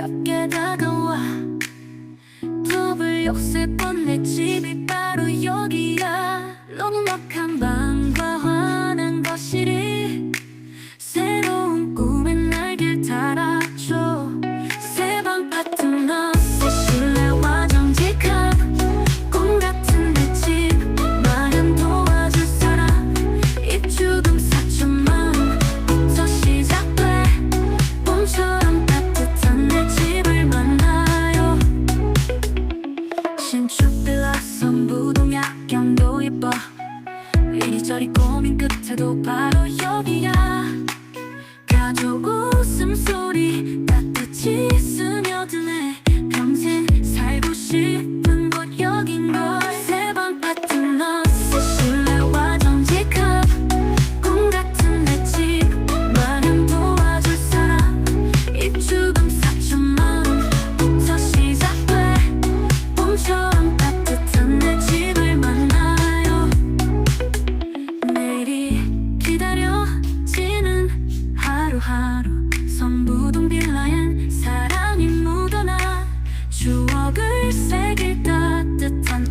가깝게 다가와. 더블 욕세 번내 집이 바로 여기야. 이리저리 고민 끝에도 바로 여기야. 얼굴색이 따뜻한